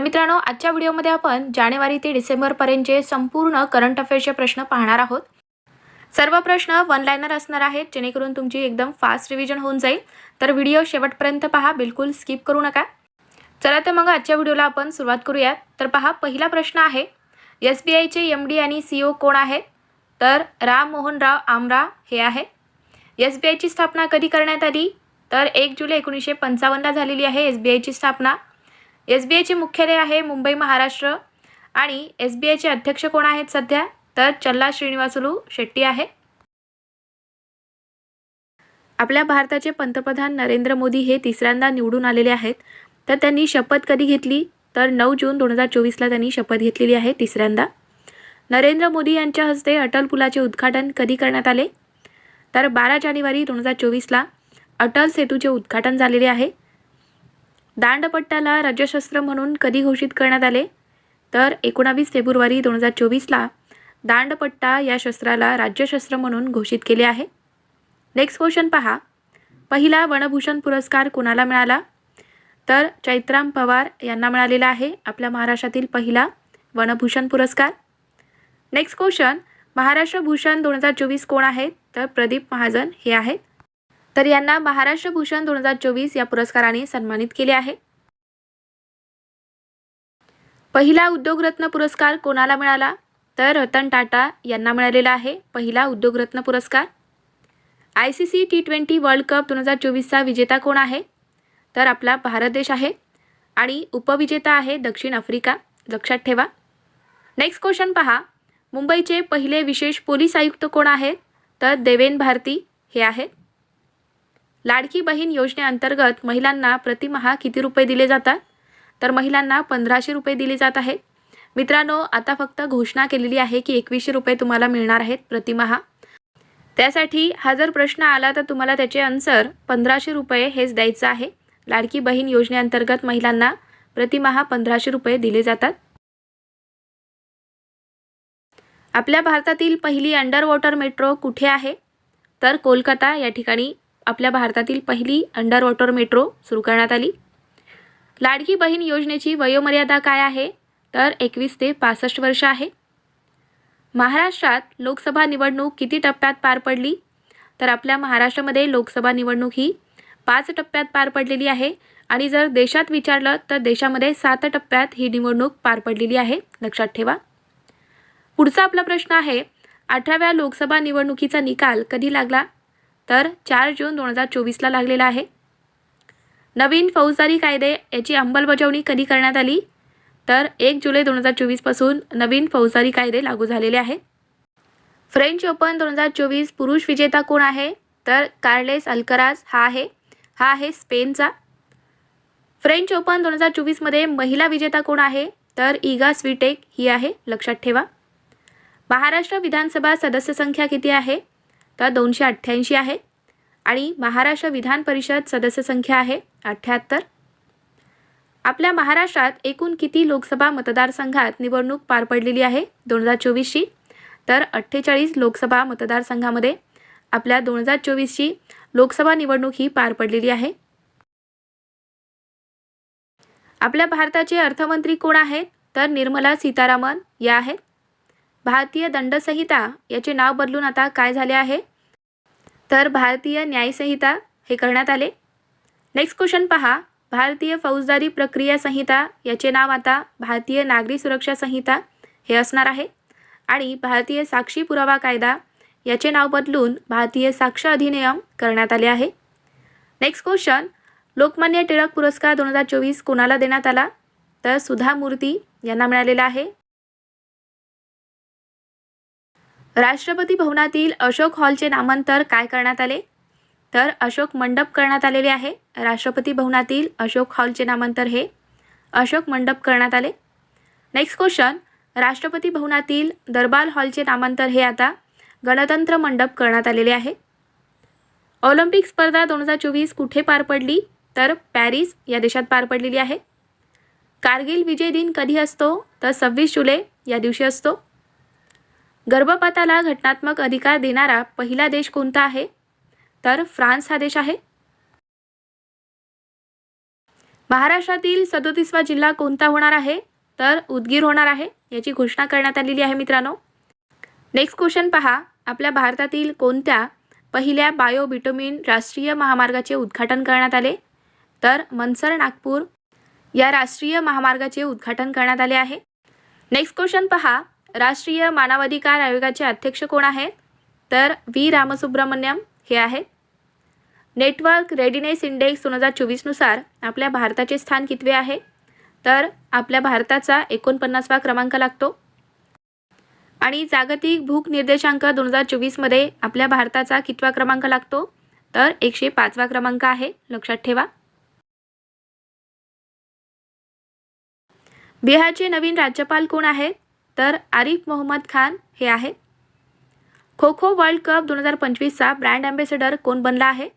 तर मित्रांनो आजच्या व्हिडिओमध्ये आपण जानेवारी ते डिसेंबरपर्यंतचे संपूर्ण करंट अफेअर्सचे प्रश्न पाहणार आहोत. सर्व प्रश्न वन लायनर असणार आहेत जेणेकरून तुमची एकदम फास्ट रिव्हिजन होऊन जाईल. तर व्हिडिओ शेवटपर्यंत पहा बिलकुल स्किप करू नका. चला तर मग आजच्या व्हिडिओला आपण सुरुवात करूयात. तर पहा पहिला प्रश्न आहे एस बी आयचे एम डी आणि सी ओ कोण आहेत? तर राम मोहनराव आमरा हे आहे एस बी आयची स्थापना कधी करण्यात आली? तर एक जुलै एकोणीसशे पंचावन्नला झालेली आहे एस बी आयची स्थापना. एस बी आयचे मुख्यालय आहे मुंबई महाराष्ट्र. आणि एस बी आयचे अध्यक्ष कोण आहेत सध्या? तर चल्ला श्रीनिवासुलू शेट्टी आहे. आपल्या भारताचे पंतप्रधान नरेंद्र मोदी हे तिसऱ्यांदा निवडून आलेले आहेत. तर त्यांनी शपथ कधी घेतली? तर नऊ जून दोन हजार चोवीसला त्यांनी शपथ घेतलेली आहे तिसऱ्यांदा. नरेंद्र मोदी यांच्या हस्ते अटल पुलाचे उद्घाटन कधी करण्यात आले? तर बारा जानेवारी दोन हजार चोवीसला अटल सेतूचे उद्घाटन झालेले आहे. दांडपट्टाला राज्यशस्त्र म्हणून कधी घोषित करण्यात आले? तर एकोणावीस फेब्रुवारी दोन हजार चोवीसला दांडपट्टा या शस्त्राला राज्यशस्त्र म्हणून घोषित केले आहे. नेक्स्ट क्वेश्चन पहा. पहिला वनभूषण पुरस्कार कोणाला मिळाला? तर चैत्राम पवार यांना मिळालेला आहे आपल्या महाराष्ट्रातील पहिला वनभूषण पुरस्कार. नेक्स्ट क्वेश्चन महाराष्ट्र भूषण दोन हजार चोवीस कोण आहेत? तर प्रदीप महाजन हे आहेत. तर यांना महाराष्ट्र भूषण दोन हजार चोवीस या पुरस्काराने सन्मानित केले आहे. पहिला उद्योगरत्न पुरस्कार कोणाला मिळाला? तर रतन टाटा यांना मिळालेला आहे पहिला उद्योगरत्न पुरस्कार. I C C T twenty world cup दोन हजार चोवीसचा विजेता कोण आहे? तर आपला भारत देश आहे आणि उपविजेता आहे दक्षिण आफ्रिका. लक्षात ठेवा. नेक्स्ट क्वेश्चन पहा. मुंबईचे पहिले विशेष पोलीस आयुक्त कोण आहेत? तर देवेन भारती हे आहेत. लाडकी बहीण योजनेअंतर्गत महिलांना प्रतिमहा किती रुपये दिले जातात? तर महिलांना पंधराशे रुपये दिले जात आहेत. मित्रांनो आता फक्त घोषणा केलेली आहे की एकवीसशे रुपये तुम्हाला मिळणार आहेत प्रतिमहा. त्यासाठी हा जर प्रश्न आला तर तुम्हाला त्याचे आन्सर पंधराशे रुपये हेच द्यायचं आहे. लाडकी बहीण योजनेअंतर्गत महिलांना प्रतिमहा पंधराशे रुपये दिले जातात. आपल्या भारतातील पहिली अंडर वॉटर मेट्रो कुठे आहे? तर कोलकाता या ठिकाणी आपल्या भारतातील पहिली अंडर वॉटर मेट्रो सुरू करण्यात आली. लाडकी बहीण योजनेची वयोमर्यादा काय आहे? तर एकवीस ते पासष्ट वर्ष आहे. महाराष्ट्रात लोकसभा निवडणूक किती टप्प्यात पार पडली? तर आपल्या महाराष्ट्रामध्ये लोकसभा निवडणूक ही पाच टप्प्यात पार पडलेली आहे. आणि जर देशात विचारलं तर देशामध्ये सात टप्प्यात ही निवडणूक पार पडलेली आहे. लक्षात ठेवा. पुढचा आपला प्रश्न आहे अठराव्या लोकसभा निवडणुकीचा निकाल कधी लागला? तर चार जून दोन हजार चोवीसला लागलेला आहे. नवीन फौजदारी कायदे याची अंमलबजावणी कधी करण्यात आली? तर एक जुलै दोन हजार चोवीसपासून नवीन फौजदारी कायदे लागू झालेले आहेत. फ्रेंच ओपन दोन हजार चोवीस पुरुष विजेता कोण आहे? तर कार्लेस अल्कराज हा आहे. हा आहे स्पेनचा. फ्रेंच ओपन दोन हजार चोवीसमध्ये महिला विजेता कोण आहे? तर इगा स्वीटेक ही आहे. लक्षात ठेवा. महाराष्ट्र विधानसभा सदस्य संख्या किती आहे? तर दोनशे अठ्ठ्याऐंशी आहे. आणि महाराष्ट्र विधान परिषद सदस्य संख्या आहे अठ्ठ्याहत्तर. आपल्या महाराष्ट्रात एकूण किती लोकसभा मतदारसंघात निवडणूक पार पडलेली आहे? दोन हजार चोवीसची. तर अठ्ठेचाळीस लोकसभा मतदारसंघामध्ये आपल्या दोन हजार चोवीसची लोकसभा निवडणूक ही पार पडलेली आहे. आपल्या भारताचे अर्थमंत्री कोण आहेत? तर निर्मला सीतारामन या आहेत. भारतीय दंडसंहिता याचे नाव बदलून आता काय झाले आहे? तर भारतीय न्यायसंहिता हे करण्यात आले. नेक्स्ट क्वेश्चन पहा. भारतीय फौजदारी प्रक्रिया संहिता याचे नाव आता भारतीय नागरी सुरक्षा संहिता हे असणार आहे. आणि भारतीय साक्षी पुरावा कायदा याचे नाव बदलून भारतीय साक्ष अधिनियम करण्यात आले आहे. नेक्स्ट क्वेश्चन लोकमान्य टिळक पुरस्कार दोन हजार चोवीस कोणाला देण्यात आला? तर सुधा मूर्ती यांना मिळालेला आहे. राष्ट्रपती भवनातील अशोक हॉलचे नामांतर काय करण्यात आले? तर अशोक मंडप करण्यात आलेले आहे. राष्ट्रपती भवनातील अशोक हॉलचे नामांतर हे अशोक मंडप करण्यात आले. नेक्स्ट क्वेश्चन राष्ट्रपती भवनातील दरबार हॉलचे नामांतर हे आता गणतंत्र मंडप करण्यात आलेले आहे. ऑलिम्पिक स्पर्धा दोन हजार चोवीस कुठे पार पडली? तर पॅरिस या देशात पार पडलेली आहे. कारगिल विजय दिन कधी असतो? तर सव्वीस जुलै या दिवशी असतो. गर्भपाताला घटनात्मक अधिकार देणारा पहिला देश कोणता आहे? तर फ्रान्स हा देश आहे. महाराष्ट्रातील सदोतीसवा जिल्हा कोणता होणार आहे? तर उदगीर होणार आहे याची घोषणा करण्यात आलेली आहे मित्रांनो. नेक्स्ट क्वेश्चन पहा. आपल्या भारतातील कोणत्या पहिल्या बायोबिटोमिन राष्ट्रीय महामार्गाचे उद्घाटन करण्यात आले? तर मनसर नागपूर या राष्ट्रीय महामार्गाचे उद्घाटन करण्यात आले आहे. नेक्स्ट क्वेश्चन पहा. राष्ट्रीय मानवाधिकार आयोगाचे अध्यक्ष कोण आहेत? तर व्ही. रामसुब्रमण्यम हे आहेत. नेटवर्क रेडिनेस इंडेक्स दोन हजार चोवीसनुसार आपल्या भारताचे स्थान कितवे आहे? तर आपल्या भारताचा एकोणपन्नासवा क्रमांक लागतो. आणि जागतिक भूक निर्देशांक दोन हजार चोवीसमध्ये आपल्या भारताचा कितवा क्रमांक लागतो? तर एकशे पाचवा क्रमांक आहे. लक्षात ठेवा. बिहारचे नवीन राज्यपाल कोण आहेत? तर आरिफ मोहम्मद खान हे आहे खो खो वर्ल्ड कप दोन हजार पंचवीसचा ब्रँड अँबॅसेडर कोण बनला आहे?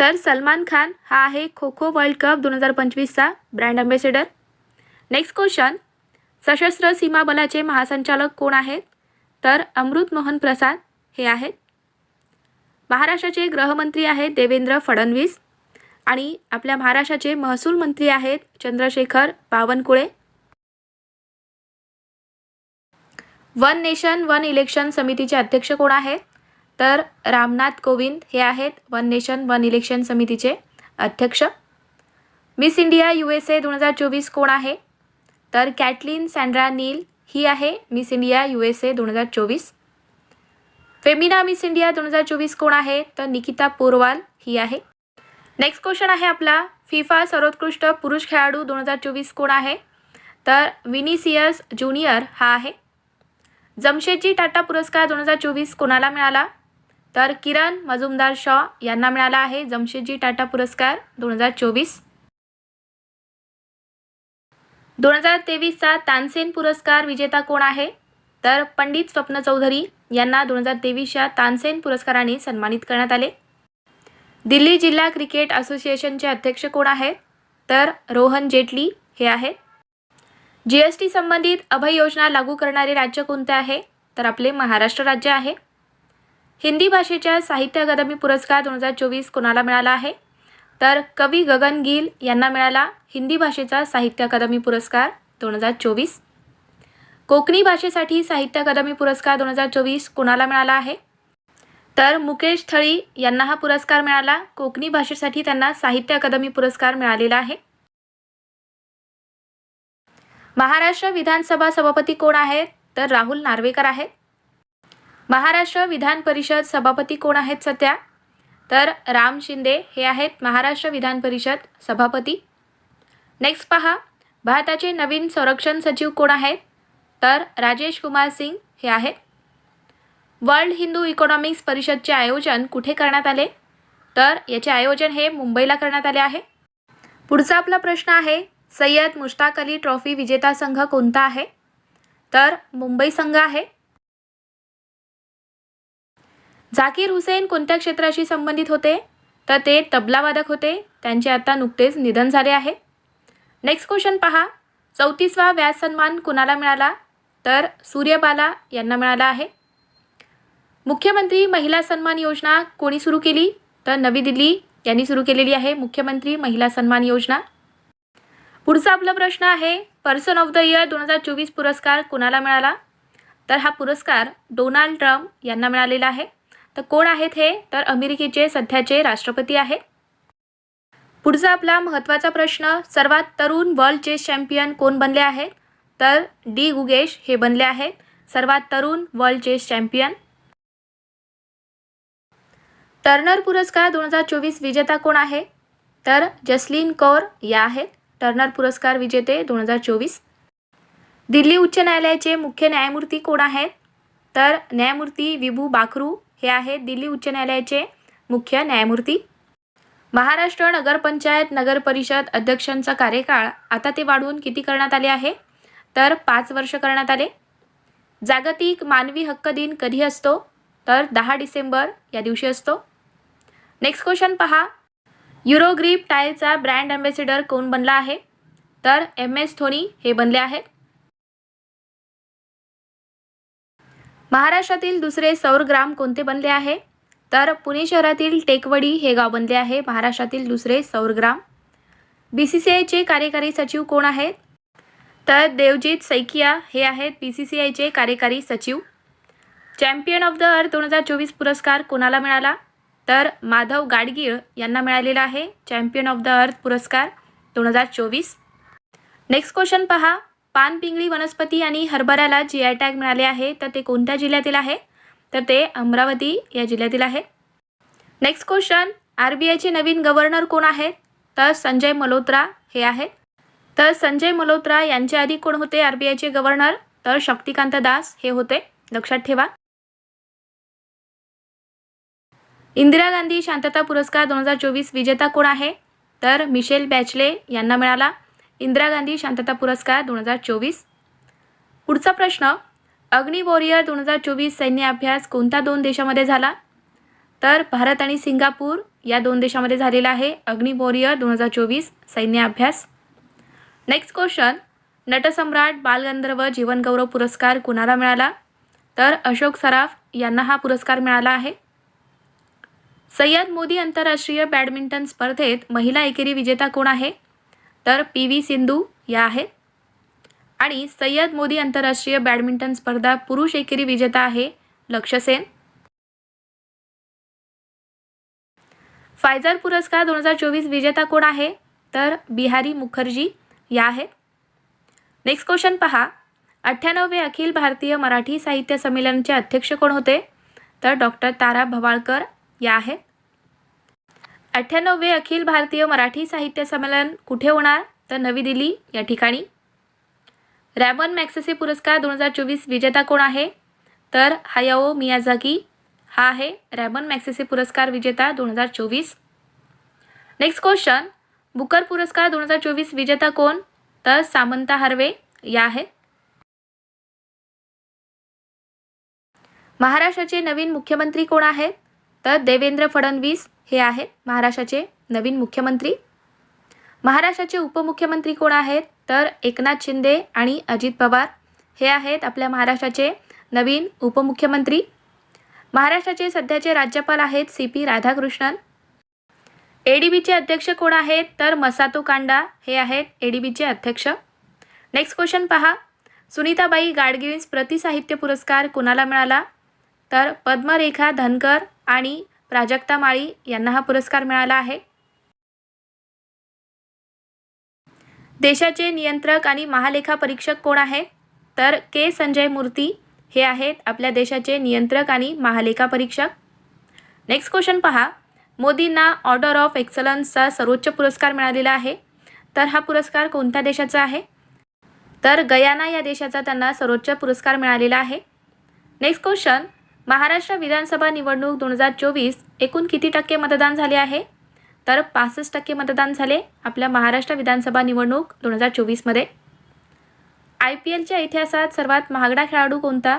तर सलमान खान हा आहे खो खो वर्ल्ड कप दोन हजार पंचवीसचा ब्रँड अँबॅसेडर. Next question. सशस्त्र सीमा बलाचे महासंचालक कोण आहेत? तर अमृत मोहन प्रसाद हे आहेत. महाराष्ट्राचे गृहमंत्री आहेत देवेंद्र फडणवीस आणि आपल्या महाराष्ट्राचे महसूल मंत्री आहेत Chandrashekhar Bawankule. One nation one election समितीचे अध्यक्ष कोण आहेत? तर रामनाथ कोविंद हे आहेत वन नेशन वन इलेक्शन समितीचे अध्यक्ष. Miss India U S A दोन हजार चोवीस कोण आहे? तर कॅटलिन सँड्रा नील ही आहे Miss India U S A दोन हजार चोवीस. फेमिना मिस इंडिया दोन हजार चोवीस कोण आहे? तर निकिता पोरवाल ही आहे. नेक्स्ट क्वेश्चन आहे आपला. फिफा सर्वोत्कृष्ट पुरुष खेळाडू दोन हजार चोवीस कोण आहे? तर विनिसियस ज्युनियर हा आहे. जमशेदजी टाटा पुरस्कार दोन हजार चोवीस कोणाला मिळाला? तर किरण मजुमदार शॉ यांना मिळाला आहे जमशेदजी टाटा पुरस्कार दोन हजार चोवीस. दोन हजार तेवीसचा तानसेन पुरस्कार विजेता कोण आहे? तर पंडित स्वप्न चौधरी यांना दोन हजार तेवीसच्या तानसेन पुरस्काराने सन्मानित करण्यात आले. दिल्ली जिल्हा क्रिकेट असोसिएशनचे अध्यक्ष कोण आहेत? तर रोहन जेटली हे आहेत. जी एस टी संबंधित अभय योजना लागू करणारे राज्य कोणते आहे? तर आपले महाराष्ट्र राज्य आहे. हिंदी भाषेच्या साहित्य अकादमी पुरस्कार दोन हजार चोवीस कोणाला मिळाला आहे? तर कवी गगन गिल यांना मिळाला हिंदी भाषेचा साहित्य अकादमी पुरस्कार दोन हजार चोवीस. कोकणी भाषेसाठी साहित्य अकादमी पुरस्कार दोन हजार चोवीस कोणाला मिळाला आहे? तर मुकेश थळी यांना हा पुरस्कार मिळाला. कोकणी भाषेसाठी त्यांना साहित्य अकादमी पुरस्कार मिळालेला आहे. महाराष्ट्र विधानसभा सभापती कोण आहेत? तर राहुल नार्वेकर आहेत. महाराष्ट्र विधान परिषद सभापती कोण आहेत सध्या? तर राम शिंदे हे आहेत महाराष्ट्र विधान परिषद सभापती. नेक्स्ट पहा भारताचे नवीन संरक्षण सचिव कोण आहेत? तर राजेश कुमार सिंग हे आहेत. वर्ल्ड हिंदू इकॉनॉमिक्स परिषदचे आयोजन कुठे करण्यात आले? तर याचे आयोजन हे मुंबईला करण्यात आले आहे. पुढचा आपला प्रश्न आहे सय्यद मुश्ताक अली ट्रॉफी विजेता संघ कोणता आहे? तर मुंबई संघ आहे. झाकीर हुसेन कोणत्या क्षेत्राशी संबंधित होते? तर ते तबलावादक होते. त्यांचे आता नुकतेच निधन झाले आहे. नेक्स्ट क्वेश्चन पहा. चौतीसवा व्यास सन्मान कुणाला मिळाला? तर सूर्यबाला यांना मिळाला आहे. मुख्यमंत्री महिला सन्मान योजना कोणी सुरू केली? तर नवी दिल्ली यांनी सुरू केलेली आहे मुख्यमंत्री महिला सन्मान योजना. पुढचा आपला प्रश्न आहे पर्सन ऑफ द इयर दोन हजार चोवीस पुरस्कार कोणाला मिळाला? तर हा पुरस्कार डोनाल्ड ट्रम्प यांना मिळालेला आहे. तर कोण आहेत हे? तर अमेरिकेचे सध्याचे राष्ट्रपती आहेत. पुढचा आपला महत्त्वाचा प्रश्न सर्वात तरुण वर्ल्ड चेस चॅम्पियन कोण बनले आहेत? तर डी गुगेश हे बनले आहेत. सर्वात तरुण वर्ल्ड चेस चॅम्पियन. टर्नर पुरस्कार दोन हजार चोवीस विजेता कोण आहे? तर जसलीन कौर या आहेत. टर्नर पुरस्कार विजेते दोन हजार चोवीस. दिल्ली उच्च न्यायालयाचे मुख्य न्यायमूर्ती कोण आहेत? तर न्यायमूर्ती विभू बाखरू हे आहेत दिल्ली उच्च न्यायालयाचे मुख्य न्यायमूर्ती. महाराष्ट्र नगरपंचायत नगर परिषद अध्यक्षांचा कार्यकाळ आता ते वाढवून किती करण्यात आले आहे? तर पाच वर्ष करण्यात आले. जागतिक मानवी हक्क दिन कधी असतो? तर दहा डिसेंबर या दिवशी असतो. नेक्स्ट क्वेश्चन पहा. युरोग्रीप टायरचा ब्रँड अँबेसिडर कोण बनला आहे? तर एम एस धोनी हे बनले आहेत. महाराष्ट्रातील दुसरे सौर ग्राम कोणते बनले आहे? तर पुणे शहरातील टेकवडी हे गाव बनले आहे. महाराष्ट्रातील दुसरे सौर ग्राम. बी सी सी आयचे कार्यकारी सचिव कोण आहेत? तर देवजीत सैकिया हे आहेत बी सी सी आयचे कार्यकारी सचिव. चॅम्पियन ऑफ द अर्थ दोन हजार चोवीस पुरस्कार कोणाला मिळाला? तर माधव गाडगीळ यांना मिळालेला आहे चॅम्पियन ऑफ द अर्थ पुरस्कार दोन हजार चोवीस. नेक्स्ट क्वेश्चन पहा. पानपिंगळी वनस्पती आणि हरभऱ्याला जी आय टॅग मिळाले आहे तर ते कोणत्या जिल्ह्यातील आहे? तर ते अमरावती या जिल्ह्यातील आहे. Next question. आर बी आयचे नवीन गव्हर्नर कोण आहेत? तर संजय मल्होत्रा हे आहेत. तर संजय मल्होत्रा यांच्या आधी कोण होते आर बी आयचे गव्हर्नर? तर शक्तिकांत दास हे होते. लक्षात ठेवा. इंदिरा गांधी शांतता पुरस्कार दोन हजार चोवीस विजेता कोण आहे? तर मिशेल बॅचले यांना मिळाला. इंदिरा गांधी शांतता पुरस्कार दोन हजार चोवीस. पुढचा प्रश्न अग्नि वॉरियर दोन हजार चोवीस सैन्य अभ्यास कोणत्या दोन देशामध्ये झाला? तर भारत आणि सिंगापूर या दोन देशामध्ये झालेला आहे अग्नि वॉरियर दोन हजार चोवीस सैन्य अभ्यास. नेक्स्ट क्वेश्चन नटसम्राट बालगंधर्व जीवनगौरव पुरस्कार कुणाला मिळाला? तर अशोक सराफ यांना हा पुरस्कार मिळाला आहे. सय्यद मोदी आंतरराष्ट्रीय बॅडमिंटन स्पर्धेत महिला एकेरी विजेता कोण आहे? तर पी व्ही सिंधू या आहेत. आणि सय्यद मोदी आंतरराष्ट्रीय बॅडमिंटन स्पर्धा पुरुष एकेरी विजेता आहे लक्ष्य सेन फायझर पुरस्कार दोन हजार चोवीस विजेता कोण आहे? तर बिहारी मुखर्जी या आहेत. नेक्स्ट क्वेश्चन पहा. अठ्ठ्याण्णवे अखिल भारतीय मराठी साहित्य संमेलनचे अध्यक्ष कोण होते? तर डॉक्टर तारा भवाळकर या आहेत. अठ्ठ्याण्णवे अखिल भारतीय मराठी साहित्य संमेलन कुठे होणार? तर नवी दिल्ली या ठिकाणी. रॅमन मॅक्सेसे पुरस्कार दोन हजार चोवीस विजेता कोण आहे? तर हायाओ मियाझाकी. हा आहे रॅमन मॅक्सेसे पुरस्कार विजेता दोन हजार चोवीस. नेक्स्ट क्वेश्चन बुकर पुरस्कार दोन हजार चोवीस विजेता कोण? तर सामंता हार्वे. या आहेत. महाराष्ट्राचे नवीन मुख्यमंत्री कोण आहेत? तर देवेंद्र फडणवीस हे आहेत महाराष्ट्राचे नवीन मुख्यमंत्री. महाराष्ट्राचे उपमुख्यमंत्री कोण आहेत? तर एकनाथ शिंदे आणि अजित पवार हे आहेत आपल्या महाराष्ट्राचे नवीन उपमुख्यमंत्री. महाराष्ट्राचे सध्याचे राज्यपाल आहेत C P Radhakrishnan. A D बीचे अध्यक्ष कोण आहेत? तर मसातो कांडा हे आहेत ए डी बीचे अध्यक्ष. नेक्स्ट क्वेश्चन पहा. सुनीताबाई गाडगिळीस प्रतिसाहित्य पुरस्कार कोणाला मिळाला? तर पद्मरेखा धनकर आणि प्राजक्ता माळी यांना हा पुरस्कार मिळाला आहे. देशाचे नियंत्रक आणि महालेखा परीक्षक कोण आहे? तर के. संजय मूर्ती हे आहेत आपल्या देशाचे नियंत्रक आणि महालेखा परीक्षक नेक्स्ट क्वेश्चन पहा. मोदींना ऑर्डर ऑफ एक्सलन्सचा सर्वोच्च पुरस्कार मिळालेला आहे. तर हा पुरस्कार कोणत्या देशाचा आहे? तर गयाना या देशाचा त्यांना सर्वोच्च पुरस्कार मिळालेला आहे. नेक्स्ट क्वेश्चन महाराष्ट्र विधानसभा निवडणूक दोन हजार चोवीस एकूण किती टक्के मतदान झाले आहे? तर पासष्ट टक्के मतदान झाले आपल्या महाराष्ट्र विधानसभा निवडणूक दोन हजार चोवीसमध्ये आय पी एलच्या इतिहासात सर्वात महागडा खेळाडू कोणता?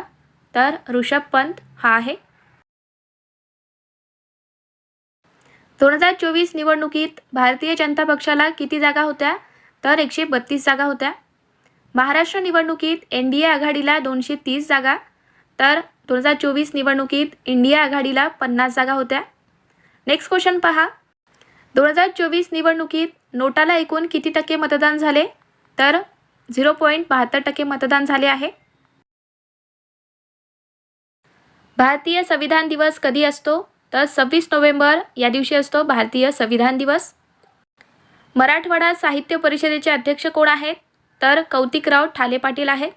तर ऋषभ पंत हा आहे. दोन हजार चोवीस निवडणुकीत भारतीय जनता पक्षाला किती जागा होत्या? तर एकशे बत्तीस जागा होत्या. महाराष्ट्र निवडणुकीत एन डी ए आघाडीला दोनशे तीस जागा. तर दोन हजार चोवीस निवडणुकीत इंडिया आघाडीला पन्नास जागा होत्या. नेक्स्ट क्वेश्चन पहा. दोन हजार चोवीस निवडणुकीत नोटाला एकूण किती टक्के मतदान झाले? तर झिरो पॉईंट बहात्तर टक्के मतदान झाले आहे. भारतीय संविधान दिवस कधी असतो? तर सव्वीस नोव्हेंबर या दिवशी असतो भारतीय संविधान दिवस. मराठवाडा साहित्य परिषदेचे अध्यक्ष कोण आहेत? तर कौतिकराव ठाले पाटील आहेत.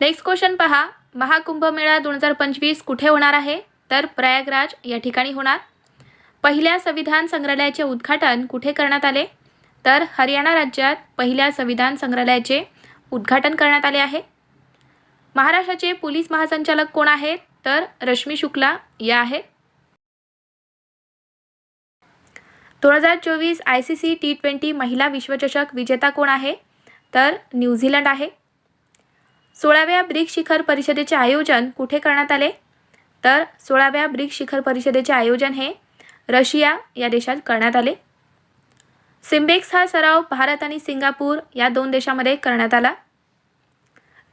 नेक्स्ट क्वेश्चन पहा. महाकुंभमेळा दोन हजार पंचवीस कुठे होणार आहे? तर प्रयागराज या ठिकाणी होणार. पहिल्या संविधान संग्रहालयाचे उद्घाटन कुठे करण्यात आले? तर हरियाणा राज्यात पहिल्या संविधान संग्रहालयाचे उद्घाटन करण्यात आले आहे. महाराष्ट्राचे पोलीस महासंचालक कोण आहेत? तर रश्मी शुक्ला या आहेत. दोन हजार चोवीस I C C T twenty महिला विश्वचषक विजेता कोण आहे? तर न्यूझीलंड आहे. सोळाव्या ब्रिक्स शिखर परिषदेचे आयोजन कुठे करण्यात आले? तर सोळाव्या ब्रिक्स शिखर परिषदेचे आयोजन हे रशिया या देशात करण्यात आले. सिम्बेक्स हा सराव भारत आणि सिंगापूर या दोन देशामध्ये करण्यात आला.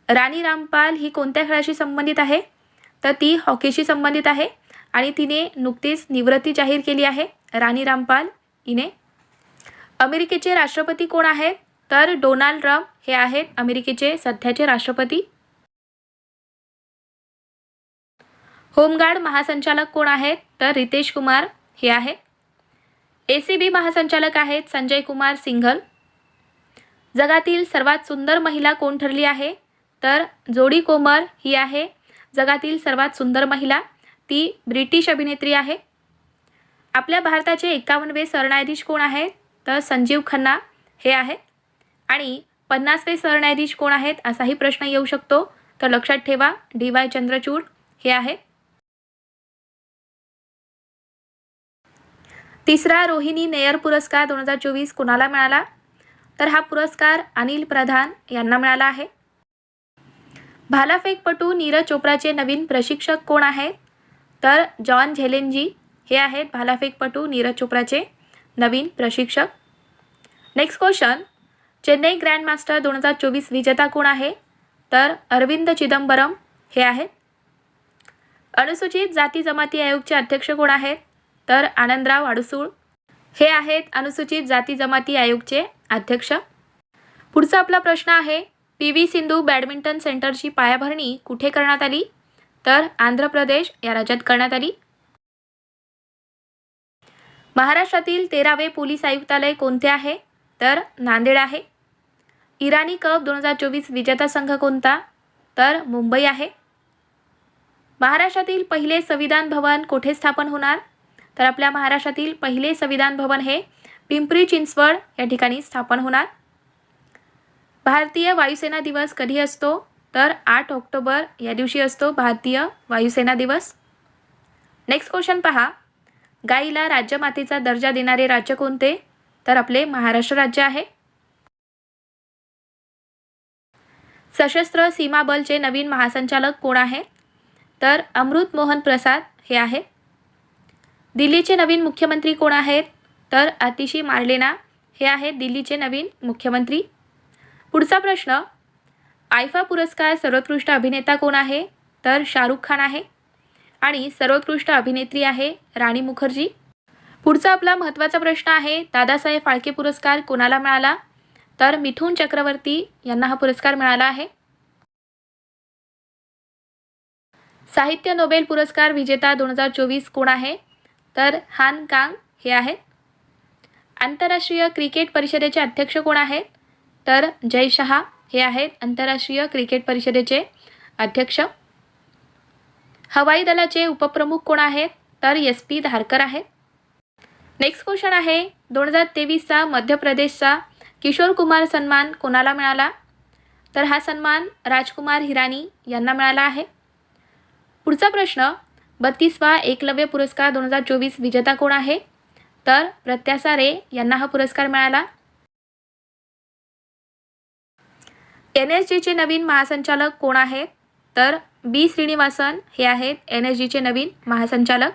राणी रामपाल ही कोणत्या खेळाशी संबंधित आहे? तर ती हॉकीशी संबंधित आहे आणि तिने नुकतीच निवृत्ती जाहीर केली आहे. राणी रामपाल हिने अमेरिकेचे राष्ट्रपती कोण आहेत? तर डोनाल्ड ट्रम्प हे आहेत अमेरिकेचे सध्याचे राष्ट्रपती. होमगार्ड महासंचालक कोण आहेत? तर रितेश कुमार हे आहेत. ए सी बी महासंचालक आहेत संजय कुमार सिंघल. जगातील सर्वात सुंदर महिला कोण ठरली आहे? तर जोडी कोमर ही आहे. जगातील सर्वात सुंदर महिला ती ब्रिटिश अभिनेत्री आहे. आपल्या भारताचे एकावन्नवे सरन्यायाधीश कोण आहेत? तर संजीव खन्ना हे आहेत. आणि पन्नासवे सरन्यायाधीश कोण आहेत असाही प्रश्न येऊ शकतो. तर लक्षात ठेवा डी वाय चंद्रचूड हे आहे. तिसरा रोहिणी नेयर पुरस्कार दोन हजार चोवीस कोणाला मिळाला? तर हा पुरस्कार अनिल प्रधान यांना मिळाला आहे. भालाफेकपटू नीरज चोप्राचे नवीन प्रशिक्षक कोण आहेत? तर जॉन झेलेनजी हे आहेत भालाफेकपटू नीरज चोप्राचे नवीन प्रशिक्षक. नेक्स्ट क्वेश्चन चेन्नई ग्रँडमास्टर दोन हजार चोवीस विजेता कोण आहे? तर अरविंद चिदंबरम हे आहेत. अनुसूचित जाती जमाती आयोगचे अध्यक्ष कोण आहेत? तर आनंदराव अडसूळ हे आहेत अनुसूचित जाती जमाती आयोगचे अध्यक्ष. पुढचा आपला प्रश्न आहे पी व्ही सिंधू बॅडमिंटन सेंटरची पायाभरणी कुठे करण्यात आली? तर आंध्र प्रदेश या राज्यात करण्यात आली. महाराष्ट्रातील तेरावे पोलीस आयुक्तालय कोणते आहे? तर नांदेड आहे. इराणी कप दोन हजार चोवीस विजेता संघ कोणता? तर मुंबई आहे. महाराष्ट्रातील पहिले संविधान भवन कोठे स्थापन होणार? तर आपल्या महाराष्ट्रातील पहिले संविधान भवन हे पिंपरी चिंचवड या ठिकाणी स्थापन होणार. भारतीय वायुसेना दिवस कधी असतो? तर आठ ऑक्टोबर या दिवशी असतो भारतीय वायुसेना दिवस. नेक्स्ट क्वेश्चन पहा. गाईला राज्यमातेचा दर्जा देणारे राज्य कोणते? तर आपले महाराष्ट्र राज्य आहे. सशस्त्र सीमा बलचे नवीन महासंचालक कोण आहे? तर अमृत मोहन प्रसाद हे आहे दिल्लीचे नवीन मुख्यमंत्री कोण आहेत? तर अतिशी मार्लेना हे आहेत दिल्लीचे नवीन मुख्यमंत्री. पुढचा प्रश्न आयफा पुरस्कार सर्वोत्कृष्ट अभिनेता कोण आहे? तर शाहरुख खान आहे. आणि सर्वोत्कृष्ट अभिनेत्री आहे राणी मुखर्जी. पुढचा आपला महत्त्वाचा प्रश्न आहे दादासाहेब फाळके पुरस्कार कोणाला मिळाला? तर मिथुन चक्रवर्ती यांना हा पुरस्कार मिळाला आहे. साहित्य नोबेल पुरस्कार विजेता दोन हजार चोवीस कोण आहे? तर हान कांग हे आहेत. आंतरराष्ट्रीय क्रिकेट परिषदेचे अध्यक्ष कोण आहेत? तर जय शहा हे आहेत आंतरराष्ट्रीय क्रिकेट परिषदेचे अध्यक्ष. हवाई दलाचे उपप्रमुख कोण आहेत? तर एस पी धारकर आहेत. नेक्स्ट क्वेश्चन आहे दोन हजार तेवीसचा मध्य प्रदेशचा किशोर कुमार सन्मान कोणाला मिळाला? तर हा सन्मान राजकुमार हिरानी यांना मिळाला आहे. पुढचा प्रश्न बत्तीसवा एकलव्य पुरस्कार दोन हजार चोवीस विजेता कोण आहे? तर प्रत्यासा रे यांना हा पुरस्कार मिळाला. एन एस जीचे नवीन महासंचालक कोण आहेत? तर बी श्रीनिवासन हे आहेत एन एस जीचे नवीन महासंचालक.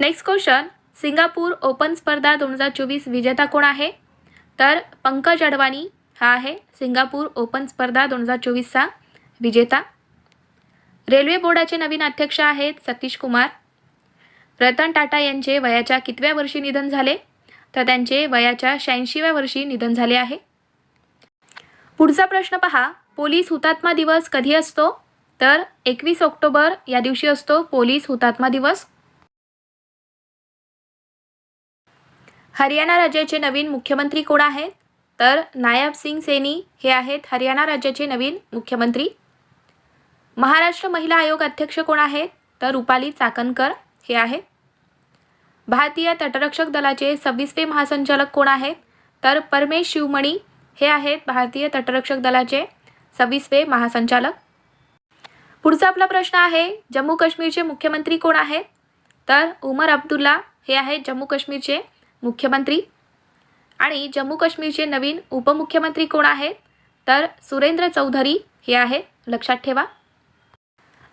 नेक्स्ट क्वेश्चन सिंगापूर ओपन स्पर्धा दोन हजार चोवीस विजेता कोण आहे? तर पंकज अडवाणी हा आहे सिंगापूर ओपन स्पर्धा दोन हजार चोवीसचा विजेता. रेल्वे बोर्डाचे नवीन अध्यक्ष आहेत सतीश कुमार. रतन टाटा यांचे वयाच्या कितव्या वर्षी निधन झाले? तर त्यांचे वयाच्या शहाऐंशीव्या वर्षी निधन झाले आहे. पुढचा प्रश्न पहा पोलीस हुतात्मा दिवस कधी असतो? तर एकवीस ऑक्टोबर या दिवशी असतो पोलीस हुतात्मा दिवस हरियाणा राज्याचे नवीन मुख्यमंत्री कोण आहेत? तर नायब सिंग सेनी हे आहेत हरियाणा राज्याचे नवीन मुख्यमंत्री. महाराष्ट्र महिला आयोग अध्यक्ष कोण आहेत? तर रुपाली चाकणकर हे आहेत. भारतीय तटरक्षक दलाचे सव्वीसवे महासंचालक कोण आहेत? तर परमेश शिवमणी हे आहेत भारतीय तटरक्षक दलाचे सव्वीसवे महासंचालक. पुढचा आपला प्रश्न आहे जम्मू काश्मीरचे मुख्यमंत्री कोण आहेत? तर उमर अब्दुल्ला हे आहेत जम्मू काश्मीरचे मुख्यमंत्री. आणि जम्मू काश्मीरचे नवीन उपमुख्यमंत्री कोण आहेत? तर सुरेंद्र चौधरी हे आहेत. लक्षात ठेवा.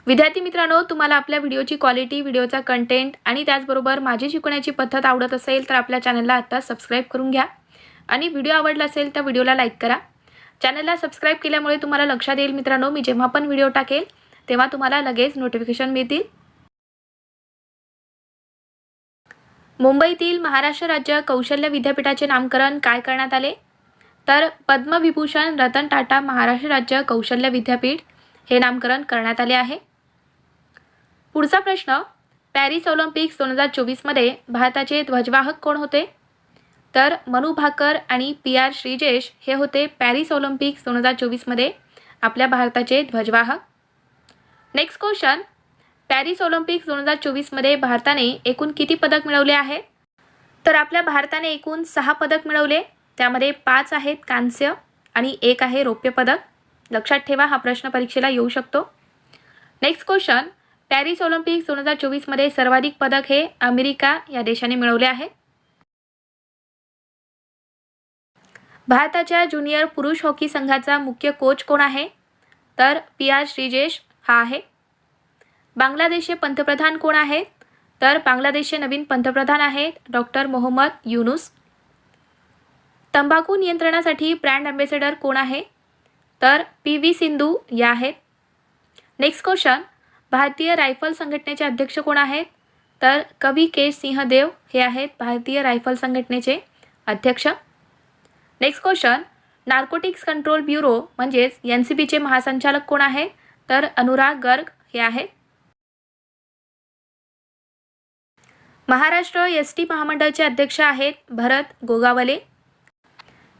विद्यार्थी मित्रांनो तुम्हाला आपल्या व्हिडिओची क्वालिटी व्हिडिओचा कंटेंट आणि त्याचबरोबर माझी शिकवण्याची पद्धत आवडत असेल तर आपल्या चॅनलला आत्ता सबस्क्राईब करून घ्या. आणि व्हिडिओ आवडला असेल तर व्हिडिओला लाईक करा. चॅनलला सबस्क्राईब केल्यामुळे तुम्हाला लक्षात येईल मित्रांनो मी जेव्हा पण व्हिडिओ टाकेल तेव्हा तुम्हाला लगेच नोटिफिकेशन मिळतील. मुंबईतील महाराष्ट्र राज्य कौशल्य विद्यापीठाचे नामकरण काय करण्यात आले? तर पद्मविभूषण रतन टाटा महाराष्ट्र राज्य कौशल्य विद्यापीठ हे नामकरण करण्यात आले आहे. पुढचा प्रश्न पॅरिस ऑलिम्पिक्स दोन हजार चोवीसमध्ये भारताचे ध्वजवाहक कोण होते? तर मनू भाकर आणि पी आर श्रीजेश हे होते पॅरिस ऑलिम्पिक्स दोन हजार चोवीसमध्ये आपल्या भारताचे ध्वजवाहक. नेक्स्ट क्वेश्चन पॅरिस ऑलिम्पिक्स दोन हजार चोवीसमध्ये भारताने एकूण किती पदक मिळवले आहे? तर आपल्या भारताने एकूण सहा पदक मिळवले. त्यामध्ये पाच आहेत कांस्य आणि एक आहे रौप्य पदक. लक्षात ठेवा हा प्रश्न परीक्षेला येऊ शकतो. नेक्स्ट क्वेश्चन पॅरिस ऑलिम्पिक्स दोन हजार चोवीसमध्ये सर्वाधिक पदक हे अमेरिका या देशाने मिळवले आहे. भारताच्या ज्युनियर पुरुष हॉकी संघाचा मुख्य कोच कोण आहे? तर पी आर श्रीजेश हा आहे. बांगलादेशचे पंतप्रधान कोण आहेत? तर बांगलादेशचे नवीन पंतप्रधान आहेत डॉक्टर मोहम्मद युनुस. तंबाखू नियंत्रणासाठी ब्रँड अँबेसेडर कोण आहे? तर पी व्ही सिंधू या आहेत. Next question. भारतीय रायफल संघटनेचे अध्यक्ष कोण आहेत? तर कवी केश सिंह देव हे आहेत भारतीय रायफल संघटनेचे अध्यक्ष. Next question. Narcotics control bureau म्हणजेच एन सी बीचे महासंचालक कोण आहेत? तर अनुराग गर्ग हे आहेत. महाराष्ट्र एस टी महामंडळाचे अध्यक्ष आहेत भरत गोगावले.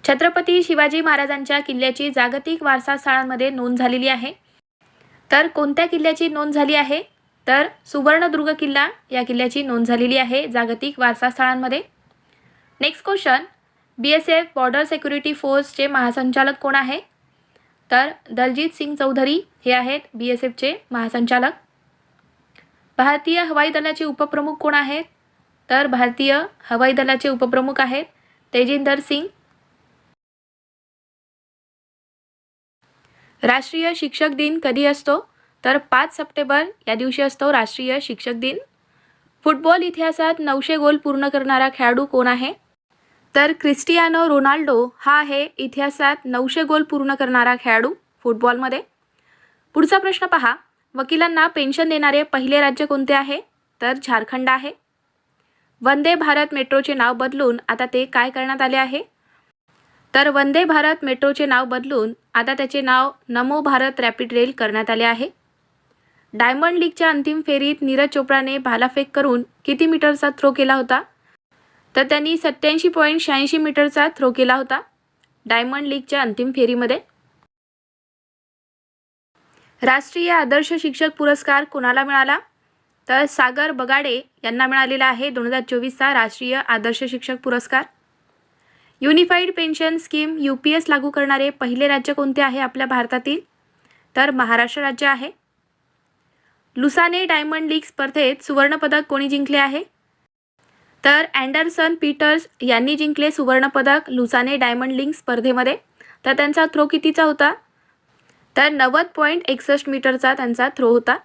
छत्रपती शिवाजी महाराजांच्या किल्ल्याची जागतिक वारसा स्थळांमध्ये नोंद झालेली आहे. तर कोणत्या किल्ल्याची नोंद झाली आहे? तर सुवर्णदुर्ग किल्ला या किल्ल्याची नोंद झालेली आहे जागतिक वारसा स्थळांमध्ये next question B S F border security फोर्सचे महासंचालक कोण आहे? तर दलजीत सिंग चौधरी हे आहेत बी एस एफचे महासंचालक. भारतीय हवाई दलाचे उपप्रमुख कोण आहेत? तर भारतीय हवाई दलाचे उपप्रमुख आहेत तेजिंदर सिंग. राष्ट्रीय शिक्षक दिन कधी असतो? तर पाच सप्टेंबर या दिवशी असतो राष्ट्रीय शिक्षक दिन. फुटबॉल इतिहासात नऊशे गोल पूर्ण करणारा खेळाडू कोण आहे? तर क्रिस्टियानो रोनाल्डो हा आहे इतिहासात नऊशे गोल पूर्ण करणारा खेळाडू फुटबॉलमध्ये. पुढचा प्रश्न पहा. वकिलांना पेन्शन देणारे पहिले राज्य कोणते आहे? तर झारखंड आहे. वंदे भारत मेट्रोचे नाव बदलून आता ते काय करण्यात आले आहे? तर वंदे भारत मेट्रोचे नाव बदलून आता त्याचे नाव नमो भारत रॅपिड रेल करण्यात आले आहे. डायमंड लीगच्या अंतिम फेरीत नीरज चोप्राने भालाफेक करून किती मीटरचा थ्रो केला होता? तर त्यांनी सत्याऐंशी पॉईंट शहाऐंशी मीटरचा थ्रो केला होता डायमंड लीगच्या अंतिम फेरीमध्ये. राष्ट्रीय आदर्श शिक्षक पुरस्कार कोणाला मिळाला? तर सागर बगाडे यांना मिळालेला आहे दोन हजार चोवीसचा राष्ट्रीय आदर्श शिक्षक पुरस्कार. Unified pension scheme U P S लागू करणारे पहिले राज्य कोणते आहे आपल्या भारतातील? तर महाराष्ट्र राज्य आहे. लुसाने डायमंड लीग स्पर्धेत सुवर्णपदक कोणी जिंकले आहे? तर अँडरसन पीटर्स यांनी जिंकले सुवर्णपदक लुसाने डायमंड लीग स्पर्धेमध्ये. तर त्यांचा थ्रो कितीचा होता? तर नव्वद पॉईंट एकसष्ट मीटरचा त्यांचा थ्रो होता.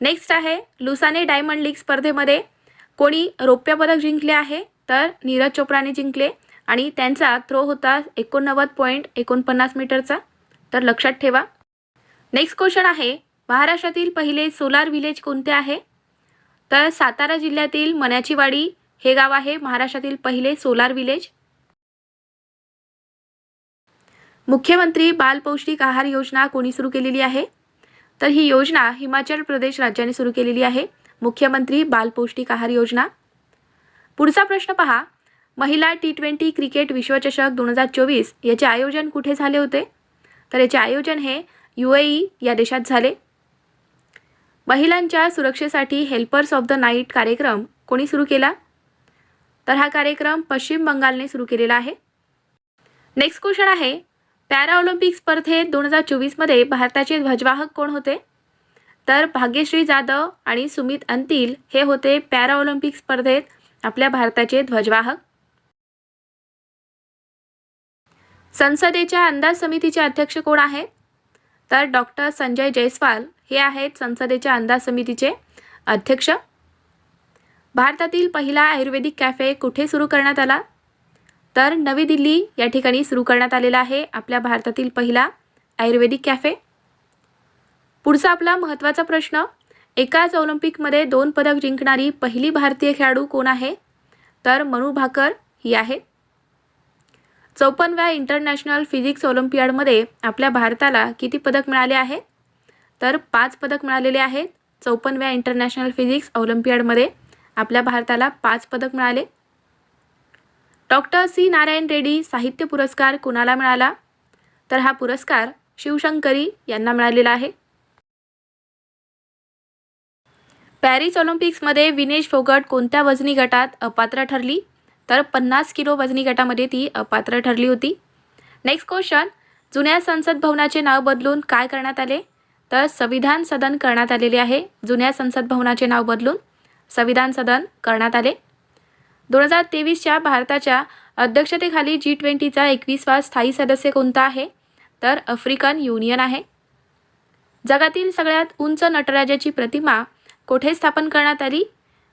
नेक्स्ट आहे लुसाने डायमंड लीग स्पर्धेमध्ये कोणी रौप्यपदक जिंकले आहे तर नीरज चोप्राने जिंकले. आणि त्यांचा थ्रो होता एकोणनव्वद पॉईंट एकोणपन्नास मीटरचा. तर लक्षात ठेवा. नेक्स्ट क्वेश्चन आहे महाराष्ट्रातील पहिले सोलार विलेज कोणते आहे? तर सातारा जिल्ह्यातील मन्याचीवाडी हे गाव आहे महाराष्ट्रातील पहिले सोलार विलेज मुख्यमंत्री बाल पौष्टिक आहार योजना कोणी सुरू केलेली आहे? तर ही योजना हिमाचल प्रदेश राज्याने सुरू केलेली आहे. मुख्यमंत्री बाल पौष्टिक आहार योजना. पुढचा प्रश्न पहा. महिला टी ट्वेंटी क्रिकेट विश्वचषक दोन हजार चोवीस याचे आयोजन कुठे झाले होते? तर याचे आयोजन हे यू ए ई या देशात झाले. महिलांच्या सुरक्षेसाठी हेल्पर्स ऑफ द नाईट कार्यक्रम कोणी सुरू केला? तर हा कार्यक्रम पश्चिम बंगालने सुरू केलेला आहे. नेक्स्ट क्वेश्चन आहे. पॅराऑलिम्पिक स्पर्धेत दोन हजार चोवीसमध्ये भारताचे ध्वजवाहक कोण होते? तर भाग्यश्री जाधव आणि सुमित अंतिल हे होते पॅराऑलिम्पिक स्पर्धेत आपल्या भारताचे ध्वजवाहक. संसदेच्या अंदाज समितीचे अध्यक्ष कोण आहेत? तर डॉक्टर संजय जयस्वाल हे आहेत संसदेच्या अंदाज समितीचे अध्यक्ष. भारतातील पहिला आयुर्वेदिक कॅफे कुठे सुरू करण्यात आला? तर नवी दिल्ली या ठिकाणी सुरू करण्यात आलेला आहे आपल्या भारतातील पहिला आयुर्वेदिक कॅफे. पुढचा आपला महत्त्वाचा प्रश्न एकाच ऑलिम्पिकमध्ये दोन पदक जिंकणारी पहिली भारतीय खेळाडू कोण आहे? तर मनू भाकर ही आहे. चौपन्नव्या इंटरनॅशनल फिजिक्स ऑलिम्पियाडमध्ये आपल्या भारताला किती पदक मिळाले आहे? तर पाच पदक मिळालेले आहेत. चौपन्नव्या इंटरनॅशनल फिजिक्स ऑलिम्पियाडमध्ये आपल्या भारताला पाच पदक मिळाले. डॉक्टर सी नारायण रेड्डी साहित्य पुरस्कार कुणाला मिळाला? तर हा पुरस्कार शिवशंकरी यांना मिळालेला आहे. पॅरिस ऑलिम्पिक्समध्ये विनेश फोगट कोणत्या वजनी गटात अपात्र ठरली? तर पन्नास किलो वजनी गटामध्ये ती अपात्र ठरली होती. Next question. जुन्या संसद भवनाचे नाव बदलून काय करण्यात आले? तर संविधान सदन करण्यात आलेले आहे. जुन्या संसद भवनाचे नाव बदलून संविधान सदन करण्यात आले. दोन हजार तेवीसच्या भारताच्या अध्यक्षतेखाली जी ट्वेंटीचा एकवीसवा स्थायी सदस्य कोणता आहे? तर आफ्रिकन युनियन आहे. जगातील सगळ्यात उंच नटराजाची प्रतिमा कोठे स्थापन करण्यात आली?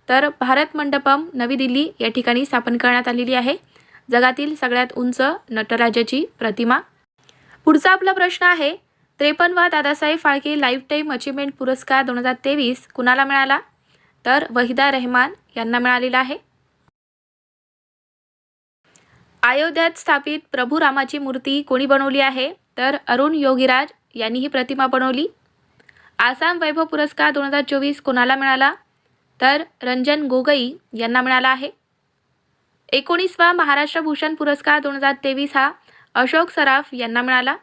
तर भारत मंडपम नवी दिल्ली या ठिकाणी स्थापन करण्यात आलेली आहे. जगातील सगळ्यात उंच नटराजाची प्रतिमा. पुढचा आपला प्रश्न आहे त्रेपन्नवा Dadasaheb Phalke lifetime achievement पुरस्कार दोन हजार तेवीस कुणाला मिळाला? तर वहिदा रेहमान यांना मिळालेला आहे. अयोध्यात स्थापित प्रभू रामाची मूर्ती कोणी बनवली आहे? तर अरुण योगीराज यांनी ही प्रतिमा बनवली. आसाम वैभव पुरस्कार दोन हजार चोवीस कोणाला मिळाला? तर रंजन गोगई यांना मिळाला आहे. एकोणीसवा महाराष्ट्र भूषण पुरस्कार दोन हजार तेवीस हा अशोक सराफ यांना मिळाला.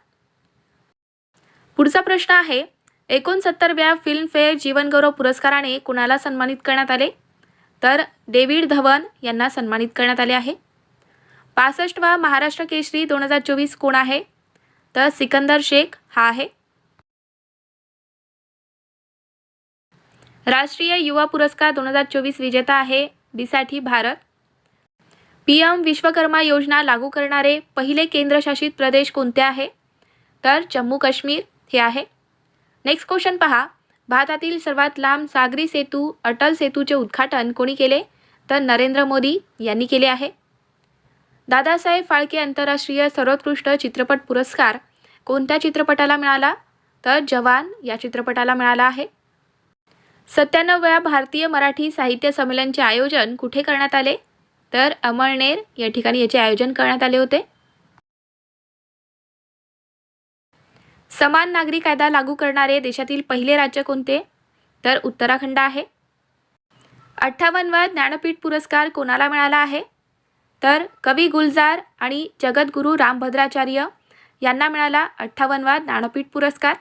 पुढचा प्रश्न आहे एकोणसत्तरव्या फिल्मफेअर जीवनगौरव पुरस्काराने कुणाला सन्मानित करण्यात आले? तर डेव्हिड धवन यांना सन्मानित करण्यात आले आहे. पासष्टवा महाराष्ट्र केसरी दोन हजार चोवीस कोण आहे? तर सिकंदर शेख हा आहे. राष्ट्रीय युवा पुरस्कार दोन हजार चोवीस विजेता आहे बीसाठी भारत. पी एम विश्वकर्मा योजना लागू करणारे पहिले केंद्रशासित प्रदेश कोणते आहे? तर जम्मू काश्मीर हे आहे. नेक्स्ट क्वेश्चन पहा. भारतातील सर्वात लांब सागरी सेतू अटल सेतूचे उद्घाटन कोणी केले? तर नरेंद्र मोदी यांनी केले आहे. दादासाहेब फाळके आंतरराष्ट्रीय सर्वोत्कृष्ट चित्रपट पुरस्कार कोणत्या चित्रपटाला मिळाला? तर जवान या चित्रपटाला मिळाला आहे. सत्त्याण्णव्या भारतीय मराठी साहित्य संमेलनचे आयोजन कुठे करण्यात आले? तर अमळनेर या ठिकाणी याचे आयोजन करण्यात आले होते. समान नागरी कायदा लागू करणारे देशातील पहिले राज्य कोणते? तर उत्तराखंड आहे. अठ्ठावन्नवा ज्ञानपीठ पुरस्कार कोणाला मिळाला आहे? तर कवी गुलजार आणि जगद्गुरू रामभद्राचार्य यांना मिळाला अठ्ठावन्नवा ज्ञानपीठ पुरस्कार.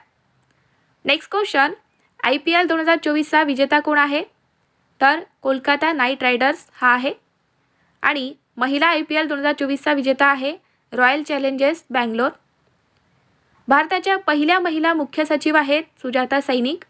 Next question I P L दोन हजार चोवीसचा विजेता कोण आहे? तर कोलकाता नाईट रायडर्स हा आहे. आणि महिला आय पी एल दोन हजार चोवीसचा विजेता आहे रॉयल चॅलेंजर्स बँगलोर. भारताच्या पहिल्या महिला मुख्य सचिव आहेत सुजाता सैनिक.